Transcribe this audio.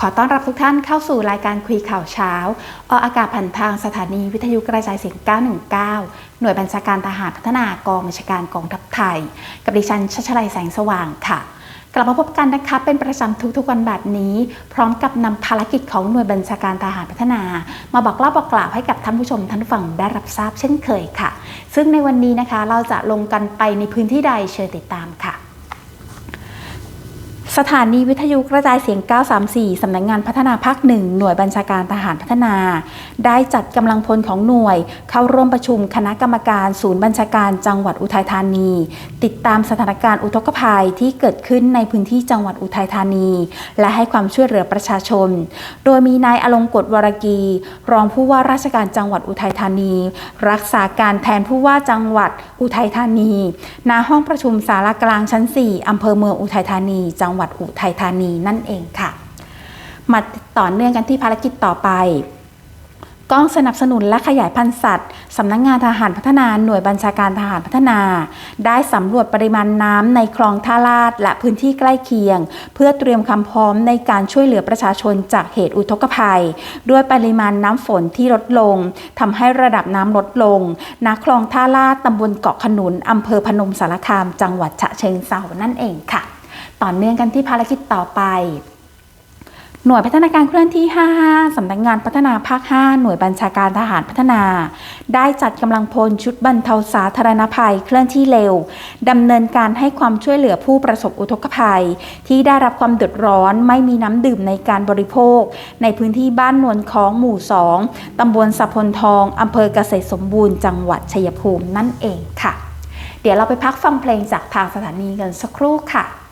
ขอต้อนรับทุกท่านเข้าสู่รายการคุยข่าวเช้า ออกอากาศผ่านทางสถานีวิทยุกระจายเสียง 919 หน่วยบัญชาการทหารพัฒนากองบัญชาการกองทัพไทย กับดิฉันชัชลัยแสงสว่างค่ะ กลับมาพบกันนะคะเป็นประจำทุกๆวันแบบนี้ พร้อมกับนำภารกิจของหน่วยบัญชาการทหารพัฒนา มาบอกเล่าบอกกล่าวให้กับท่านผู้ชมท่านผู้ฟังได้รับทราบเช่นเคยค่ะ ซึ่งในวันนี้นะคะเราจะลงกันไปในพื้นที่ใดเชิญติดตามค่ะ สถานีวิทยุกระจายเสียง 934 สำนักงงานพัฒนาภาคหนึ่งหน่วยบัญชาการทหารพัฒนา ได้จัดกำลังพลของหน่วย เข้าร่วมประชุมคณะกรรมการศูนย์บัญชาการจังหวัดอุทัยธานี ติดตามสถานการณ์อุทกภัยที่เกิดขึ้นในพื้นที่จังหวัดอุทัยธานี และให้ความช่วยเหลือประชาชน โดยมีนายอลงกฎวรกี รองผู้ว่าราชการจังหวัดอุทัยธานี รักษาการแทนผู้ว่าจังหวัดอุทัยธานีณห้องประชุมศาลากลางชั้น 4อำเภอเมืองอุทัยธานี จังหวัดอุทัยธานีนั่นเองค่ะ มาต่อเนื่องกันที่ภารกิจต่อไปกองสนับสนุนและขยายพันธุ์สัตว์ สำนักงงานทหารพัฒนาหน่วยบัญชาการทหารพัฒนา ได้สำรวจปริมาณน้ำในคลองท่าลาดและพื้นที่ใกล้เคียง เพื่อเตรียมความพร้อมในการช่วยเหลือประชาชนจากเหตุอุทกภัย ด้วยปริมาณน้ำฝนที่ลดลงทำให้ระดับน้ำลดลงณคลองท่าลาดตำบลเกาะขนุนอำเภอพนมสารคาม จังหวัดฉะเชิงเทรานั่นเองค่ะ ต่อเนื่องกันที่ภารกิจต่อไป หน่วยพัฒนาการเคลื่อนที่ 55 สำนักงงานพัฒนาภาค 5 หน่วยบัญชาการทหารพัฒนา ได้จัดกำลังพลชุดบรรเทาสาธารณภัยเคลื่อนที่เร็วดำเนินการให้ความช่วยเหลือผู้ประสบอุทกภัย ที่ได้รับความเดือดร้อนไม่มีน้ำดื่มในการบริโภค ในพื้นที่บ้านนวลคล้องหมู่ 2ตำบลสัพพลทองอำเภอเกษตรสมบูรณ์จังหวัดชัยภูมินั่นเองค่ะเดี๋ยวเราไปพักฟังเพลงจากทางสถานีกันสักครู่ค่ะ